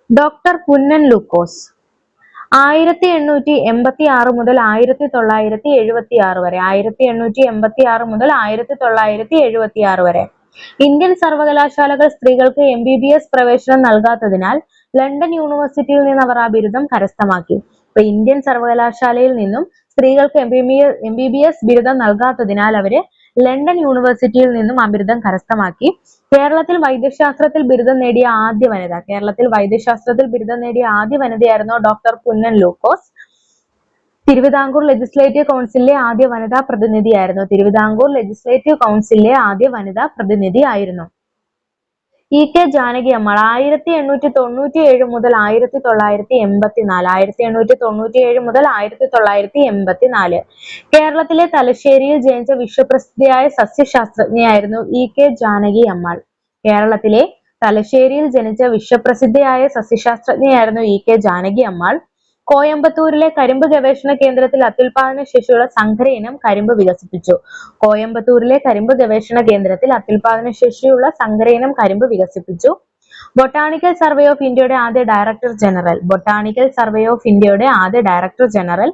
ഡോക്ടർ പുന്നൻ ലൂക്കോസ്. ആയിരത്തി എണ്ണൂറ്റി എൺപത്തി ആറ് മുതൽ ആയിരത്തി തൊള്ളായിരത്തി എഴുപത്തി ആറ് വരെ ആയിരത്തി എണ്ണൂറ്റി എൺപത്തി ആറ് മുതൽ ആയിരത്തി തൊള്ളായിരത്തി എഴുപത്തി ആറ് വരെ. ഇന്ത്യൻ സർവകലാശാലകൾ സ്ത്രീകൾക്ക് എം ബി ബി എസ് പ്രവേശനം നൽകാത്തതിനാൽ ലണ്ടൻ യൂണിവേഴ്സിറ്റിയിൽ നിന്ന് അവർ ആ ബിരുദം കരസ്ഥമാക്കി. ഇപ്പൊ ഇന്ത്യൻ സർവകലാശാലയിൽ നിന്നും സ്ത്രീകൾക്ക് എം ബി ബി എസ് ബിരുദം നൽകാത്തതിനാൽ അവർ ലണ്ടൻ യൂണിവേഴ്സിറ്റിയിൽ നിന്നും ആ ബിരുദം കരസ്ഥമാക്കി. കേരളത്തിൽ വൈദ്യശാസ്ത്രത്തിൽ ബിരുദം നേടിയ ആദ്യ വനിത. കേരളത്തിൽ വൈദ്യശാസ്ത്രത്തിൽ ബിരുദം നേടിയ ആദ്യ വനിതയായിരുന്നു ഡോക്ടർ കുന്നൻ ലൂക്കോസ്. തിരുവിതാംകൂർ ലെജിസ്ലേറ്റീവ് കൗൺസിലിലെ ആദ്യ വനിതാ പ്രതിനിധിയായിരുന്നു. തിരുവിതാംകൂർ ലെജിസ്ലേറ്റീവ് കൗൺസിലിലെ ആദ്യ വനിതാ പ്രതിനിധി ആയിരുന്നു ഇ കെ ജാനകി അമ്മ ആയിരത്തി എണ്ണൂറ്റി തൊണ്ണൂറ്റി ഏഴ് മുതൽ ആയിരത്തി തൊള്ളായിരത്തി എൺപത്തി നാല് ആയിരത്തി എണ്ണൂറ്റി തൊണ്ണൂറ്റി ഏഴ് മുതൽ ആയിരത്തി തൊള്ളായിരത്തി എൺപത്തി നാല് കേരളത്തിലെ തലശ്ശേരിയിൽ ജനിച്ച വിശ്വപ്രസിദ്ധിയായ സസ്യശാസ്ത്രജ്ഞയായിരുന്നു ഇ കെ ജാനകി അമ്മ കേരളത്തിലെ തലശ്ശേരിയിൽ ജനിച്ച വിശ്വപ്രസിദ്ധിയായ സസ്യശാസ്ത്രജ്ഞയായിരുന്നു ഇ കെ ജാനകി അമ്മാൾ. കോയമ്പത്തൂരിലെ കരിമ്പ് ഗവേഷണ കേന്ദ്രത്തിൽ അത്യുൽപാദന ശേഷിയുള്ള സങ്കര ഇനം കരിമ്പ് വികസിപ്പിച്ചു. കോയമ്പത്തൂരിലെ കരിമ്പ് ഗവേഷണ കേന്ദ്രത്തിൽ അത്യുൽപാദന ശേഷിയുള്ള സങ്കര ഇനം കരിമ്പ് വികസിപ്പിച്ചു. ബൊട്ടാണിക്കൽ സർവേ ഓഫ് ഇന്ത്യയുടെ ആദ്യ director general. Botanical survey of ഇന്ത്യയുടെ ആദ്യ ഡയറക്ടർ ജനറൽ.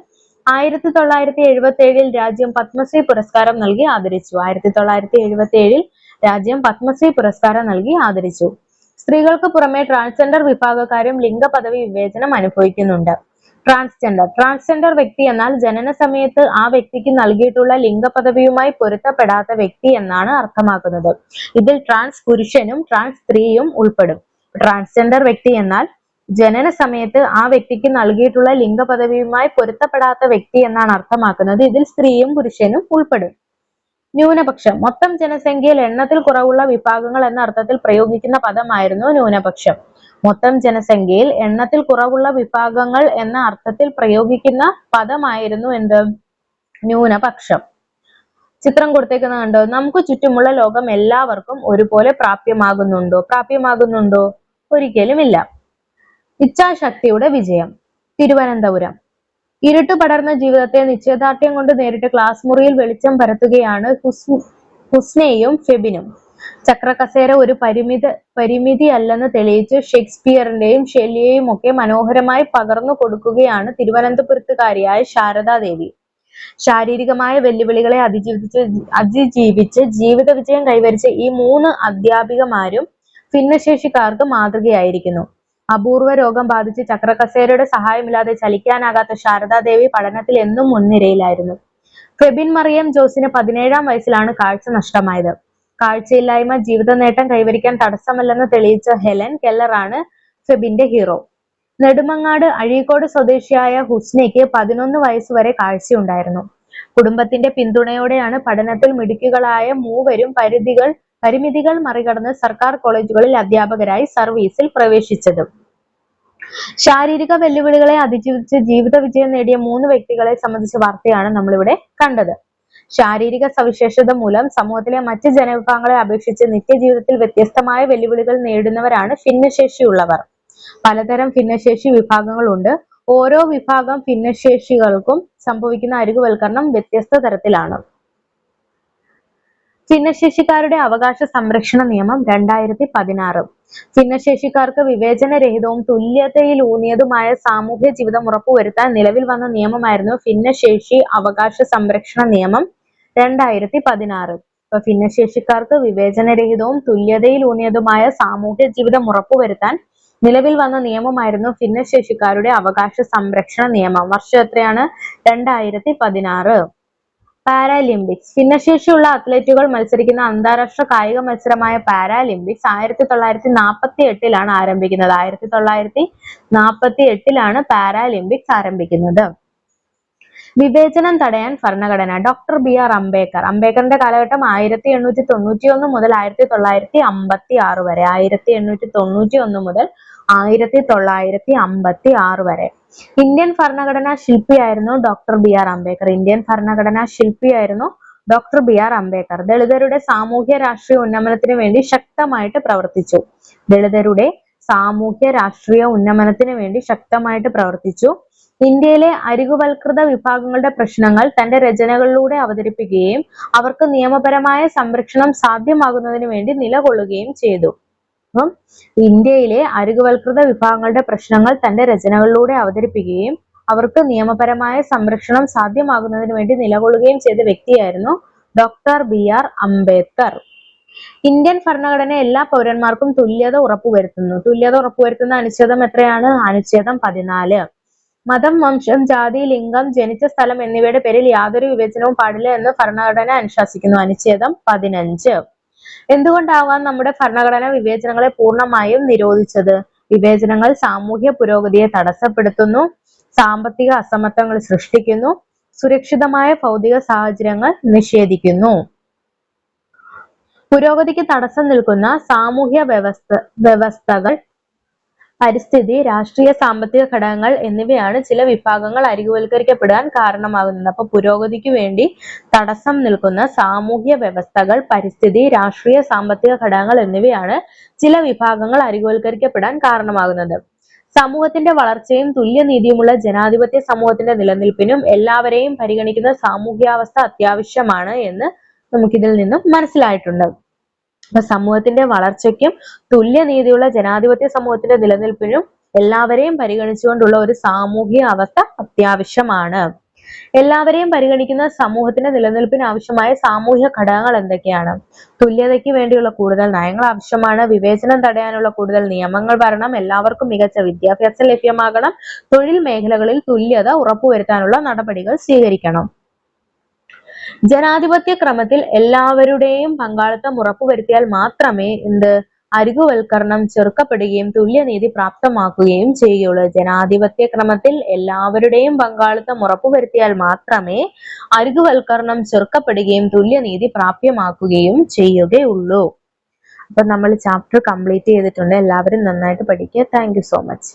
ആയിരത്തി തൊള്ളായിരത്തി എഴുപത്തി ഏഴിൽ രാജ്യം പത്മശ്രീ പുരസ്കാരം നൽകി ആദരിച്ചു. ആയിരത്തി തൊള്ളായിരത്തി എഴുപത്തി ഏഴിൽ രാജ്യം പത്മശ്രീ പുരസ്കാരം നൽകി ആദരിച്ചു. സ്ത്രീകൾക്ക് പുറമെ ട്രാൻസ്ജെൻഡർ വിഭാഗക്കാരും ലിംഗ പദവി വിവേചനം അനുഭവിക്കുന്നുണ്ട്. ട്രാൻസ്ജെൻഡർ ട്രാൻസ്ജെൻഡർ വ്യക്തി എന്നാൽ ജനന സമയത്ത് ആ വ്യക്തിക്ക് നൽകിയിട്ടുള്ള ലിംഗപദവിയുമായി പൊരുത്തപ്പെടാത്ത വ്യക്തി എന്നാണ് അർത്ഥമാക്കുന്നത്. ഇതിൽ ട്രാൻസ് പുരുഷനും ട്രാൻസ് സ്ത്രീയും ഉൾപ്പെടും. ട്രാൻസ്ജെൻഡർ വ്യക്തി എന്നാൽ ജനന സമയത്ത് ആ വ്യക്തിക്ക് നൽകിയിട്ടുള്ള ലിംഗപദവിയുമായി പൊരുത്തപ്പെടാത്ത വ്യക്തി എന്നാണ് അർത്ഥമാക്കുന്നത്. ഇതിൽ സ്ത്രീയും പുരുഷനും ഉൾപ്പെടും. ന്യൂനപക്ഷം. മൊത്തം ജനസംഖ്യയിൽ എണ്ണത്തിൽ കുറവുള്ള വിഭാഗങ്ങൾ എന്ന അർത്ഥത്തിൽ പ്രയോഗിക്കുന്ന പദമായിരുന്നു ന്യൂനപക്ഷം. മൊത്തം ജനസംഖ്യയിൽ എണ്ണത്തിൽ കുറവുള്ള വിഭാഗങ്ങൾ എന്ന അർത്ഥത്തിൽ പ്രയോഗിക്കുന്ന പദമായിരുന്നു എന്ത്? ന്യൂനപക്ഷം. ചിത്രം കൊടുത്തേക്കുന്ന കണ്ടോ? നമുക്ക് ചുറ്റുമുള്ള ലോകം എല്ലാവർക്കും ഒരുപോലെ പ്രാപ്യമാകുന്നുണ്ടോ? പ്രാപ്യമാകുന്നുണ്ടോ? ഒരിക്കലുമില്ല. ഇച്ഛാശക്തിയുടെ വിജയം. തിരുവനന്തപുരം. ഇരുട്ട് പടർന്ന ജീവിതത്തെ നിശ്ചയദാർഢ്യം കൊണ്ട് നേരിട്ട് ക്ലാസ് മുറിയിൽ വെളിച്ചം പരത്തുകയാണ് ഹുസ് ഹുസ്നയും ഫെബിനും. ചക്രകസേര ഒരു പരിമിത പരിമിതി അല്ലെന്ന് തെളിയിച്ച് ഷേക്സ്പിയറിന്റെയും ഷെല്ലിയെയും ഒക്കെ മനോഹരമായി പകർന്നു കൊടുക്കുകയാണ് തിരുവനന്തപുരത്തുകാരിയായ ശാരദാദേവി. ശാരീരികമായ വെല്ലുവിളികളെ അതിജീവിച്ച് അതിജീവിച്ച് ജീവിത വിജയം കൈവരിച്ച ഈ മൂന്ന് അധ്യാപികമാരും ഭിന്നശേഷിക്കാർക്ക് മാതൃകയായിരിക്കുന്നു. അപൂർവ രോഗം ബാധിച്ച് ചക്രകസേരയുടെ സഹായമില്ലാതെ ചലിക്കാനാകാത്ത ശാരദാദേവി പഠനത്തിൽ എന്നും മുൻനിരയിലായിരുന്നു. ഫെബിൻ മറിയം ജോസിന് പതിനേഴാം വയസ്സിലാണ് കാഴ്ച നഷ്ടമായത്. കാഴ്ചയില്ലായ്മ ജീവിത നേട്ടം കൈവരിക്കാൻ തടസ്സമല്ലെന്ന് തെളിയിച്ച ഹെലൻ കെല്ലറാണ് ഫെബിന്റെ ഹീറോ. നെടുമങ്ങാട് അഴീക്കോട് സ്വദേശിയായ ഹുസ്നയ്ക്ക് പതിനൊന്ന് വയസ്സുവരെ കാഴ്ചയുണ്ടായിരുന്നു. കുടുംബത്തിന്റെ പിന്തുണയോടെയാണ് പഠനത്തിൽ മിടുക്കുകളായ മൂവരും പരിധികൾ പരിമിതികൾ മറികടന്ന് സർക്കാർ കോളേജുകളിൽ അധ്യാപകരായി സർവീസിൽ പ്രവേശിച്ചത്. ശാരീരിക വെല്ലുവിളികളെ അതിജീവിച്ച് ജീവിത വിജയം നേടിയ മൂന്ന് വ്യക്തികളെ സംബന്ധിച്ച വാർത്തയാണ് നമ്മളിവിടെ കണ്ടത്. ശാരീരിക സവിശേഷത മൂലം സമൂഹത്തിലെ മറ്റ് ജനവിഭാഗങ്ങളെ അപേക്ഷിച്ച് നിത്യജീവിതത്തിൽ വ്യത്യസ്തമായ വെല്ലുവിളികൾ നേരിടുന്നവരാണ് ഭിന്നശേഷിയുള്ളവർ. പലതരം ഭിന്നശേഷി വിഭാഗങ്ങളുണ്ട്. ഓരോ വിഭാഗം ഭിന്നശേഷികൾക്കും സംഭവിക്കുന്ന അരികുവൽക്കരണം വ്യത്യസ്ത തരത്തിലാണ്. ഭിന്നശേഷിക്കാരുടെ അവകാശ സംരക്ഷണ നിയമം രണ്ടായിരത്തി പതിനാറ് ഭിന്നശേഷിക്കാർക്ക് വിവേചനരഹിതവും തുല്യതയിൽ ഊന്നിയതുമായ സാമൂഹ്യ ജീവിതം ഉറപ്പുവരുത്താൻ നിലവിൽ വന്ന നിയമമായിരുന്നു ഭിന്നശേഷി അവകാശ സംരക്ഷണ നിയമം. രണ്ടായിരത്തി പതിനാറ് ഭിന്നശേഷിക്കാർക്ക് വിവേചനരഹിതവും തുല്യതയിലൂന്നിയതുമായ സാമൂഹ്യ ജീവിതം ഉറപ്പുവരുത്താൻ നിലവിൽ വന്ന നിയമമായിരുന്നു ഭിന്നശേഷിക്കാരുടെ അവകാശ സംരക്ഷണ നിയമം. വർഷം എത്രയാണ്? രണ്ടായിരത്തി പതിനാറ് പാരാലിമ്പിക്സ്. ഭിന്നശേഷിയുള്ള അത്ലറ്റുകൾ മത്സരിക്കുന്ന അന്താരാഷ്ട്ര കായിക മത്സരമായ പാരാലിമ്പിക്സ് ആയിരത്തി തൊള്ളായിരത്തി നാൽപ്പത്തി എട്ടിലാണ് ആരംഭിക്കുന്നത്. ആയിരത്തി തൊള്ളായിരത്തി നാൽപ്പത്തി എട്ടിലാണ് പാരാലിമ്പിക്സ് ആരംഭിക്കുന്നത്. വിവേചനം തടയാൻ ഭരണഘടന. Doctor B R Ambedkar. അംബേദ്കറിന്റെ കാലഘട്ടം ആയിരത്തി എണ്ണൂറ്റി തൊണ്ണൂറ്റി ഒന്ന് മുതൽ ആയിരത്തി തൊള്ളായിരത്തി അമ്പത്തി ആറ് വരെ. ആയിരത്തി എണ്ണൂറ്റി തൊണ്ണൂറ്റി ഒന്ന് മുതൽ ആയിരത്തി തൊള്ളായിരത്തി അമ്പത്തി ആറ് വരെ. ഇന്ത്യൻ ഭരണഘടനാ ശില്പിയായിരുന്നു doctor B R Ambedkar. Indian ഭരണഘടനാ ശില്പിയായിരുന്നു ഡോക്ടർ ബി ആർ അംബേദ്കർ. ദളിതരുടെ സാമൂഹ്യ രാഷ്ട്രീയ ഉന്നമനത്തിന് വേണ്ടി ശക്തമായിട്ട് പ്രവർത്തിച്ചു. ദളിതരുടെ സാമൂഹ്യ രാഷ്ട്രീയ ഉന്നമനത്തിന് വേണ്ടി ശക്തമായിട്ട് പ്രവർത്തിച്ചു. ഇന്ത്യയിലെ അരികുവൽകൃത വിഭാഗങ്ങളുടെ പ്രശ്നങ്ങൾ തന്റെ രചനകളിലൂടെ അവതരിപ്പിക്കുകയും അവർക്ക് നിയമപരമായ സംരക്ഷണം സാധ്യമാകുന്നതിന് വേണ്ടി നിലകൊള്ളുകയും ചെയ്തു. അപ്പം ഇന്ത്യയിലെ അരികുവൽകൃത വിഭാഗങ്ങളുടെ പ്രശ്നങ്ങൾ തന്റെ രചനകളിലൂടെ അവതരിപ്പിക്കുകയും അവർക്ക് നിയമപരമായ സംരക്ഷണം സാധ്യമാകുന്നതിന് വേണ്ടി നിലകൊള്ളുകയും ചെയ്ത വ്യക്തിയായിരുന്നു doctor B R Ambedkar. Indian ഭരണഘടന എല്ലാ പൗരന്മാർക്കും തുല്യത ഉറപ്പുവരുത്തുന്നു. തുല്യത ഉറപ്പുവരുത്തുന്ന അനുച്ഛേദം എത്രയാണ്? അനുച്ഛേദം പതിനാല്. മതം വംശം ജാതി ലിംഗം ജനിച്ച സ്ഥലം എന്നിവയുടെ പേരിൽ യാതൊരു വിവേചനവും പാടില്ല എന്ന് ഭരണഘടന അനുശാസിക്കുന്നു. അനുച്ഛേദം പതിനഞ്ച്. എന്തുകൊണ്ടാവാം നമ്മുടെ ഭരണഘടന വിവേചനങ്ങളെ പൂർണമായും നിരോധിച്ചത്? വിവേചനങ്ങൾ സാമൂഹ്യ പുരോഗതിയെ തടസ്സപ്പെടുത്തുന്നു സാമ്പത്തിക അസമത്വങ്ങൾ സൃഷ്ടിക്കുന്നു സുരക്ഷിതമായ ഭൗതിക സാഹചര്യങ്ങൾ നിഷേധിക്കുന്നു. പുരോഗതിക്ക് തടസ്സം നിൽക്കുന്ന സാമൂഹ്യ വ്യവസ്ഥ വ്യവസ്ഥകൾ പരിസ്ഥിതി രാഷ്ട്രീയ സാമ്പത്തിക ഘടകങ്ങൾ എന്നിവയാണ് ചില വിഭാഗങ്ങൾ അരികുവൽക്കരിക്കപ്പെടാൻ കാരണമാകുന്നത്. അപ്പൊ പുരോഗതിക്ക് വേണ്ടി തടസ്സം നിൽക്കുന്ന സാമൂഹ്യ വ്യവസ്ഥകൾ പരിസ്ഥിതി രാഷ്ട്രീയ സാമ്പത്തിക ഘടകങ്ങൾ എന്നിവയാണ് ചില വിഭാഗങ്ങൾ അരികുവൽക്കരിക്കപ്പെടാൻ കാരണമാകുന്നത്. സമൂഹത്തിന്റെ വളർച്ചയും തുല്യനീതിയുമുള്ള ജനാധിപത്യ സമൂഹത്തിന്റെ നിലനിൽപ്പിനും എല്ലാവരെയും പരിഗണിക്കുന്ന സാമൂഹ്യാവസ്ഥ അത്യാവശ്യമാണ് എന്ന് നമുക്കിതിൽ നിന്നും മനസ്സിലായിട്ടുണ്ട്. അപ്പൊ സമൂഹത്തിന്റെ വളർച്ചയ്ക്കും തുല്യനീതിയുള്ള ജനാധിപത്യ സമൂഹത്തിന്റെ നിലനിൽപ്പിനും എല്ലാവരെയും പരിഗണിച്ചുകൊണ്ടുള്ള ഒരു സാമൂഹിക അവസ്ഥ അത്യാവശ്യമാണ്. എല്ലാവരെയും പരിഗണിക്കുന്ന സമൂഹത്തിന്റെ നിലനിൽപ്പിന് ആവശ്യമായ സാമൂഹിക ഘടകങ്ങൾ എന്തൊക്കെയാണ്? തുല്യതയ്ക്ക് വേണ്ടിയുള്ള കൂടുതൽ നയങ്ങൾ ആവശ്യമാണ്. വിവേചനം തടയാനുള്ള കൂടുതൽ നിയമങ്ങൾ വരണം. എല്ലാവർക്കും മികച്ച വിദ്യാഭ്യാസം ലഭ്യമാകണം. തൊഴിൽ മേഖലകളിൽ തുല്യത ഉറപ്പുവരുത്താനുള്ള നടപടികൾ സ്വീകരിക്കണം. ജനാധിപത്യ ക്രമത്തിൽ എല്ലാവരുടെയും പങ്കാളിത്തം ഉറപ്പുവരുത്തിയാൽ മാത്രമേ എന്ത് അരികുവൽക്കരണം ചെറുക്കപ്പെടുകയും തുല്യനീതി പ്രാപ്തമാക്കുകയും ചെയ്യുകയുള്ളൂ ജനാധിപത്യ ക്രമത്തിൽ എല്ലാവരുടെയും പങ്കാളിത്തം ഉറപ്പുവരുത്തിയാൽ മാത്രമേ അരികുവൽക്കരണം ചെറുക്കപ്പെടുകയും തുല്യനീതി പ്രാപ്യമാക്കുകയും ചെയ്യുകയുള്ളൂ. അപ്പൊ നമ്മൾ ചാപ്റ്റർ കംപ്ലീറ്റ് ചെയ്തിട്ടുണ്ട്. എല്ലാവരും നന്നായിട്ട് പഠിക്കുക. Thank so much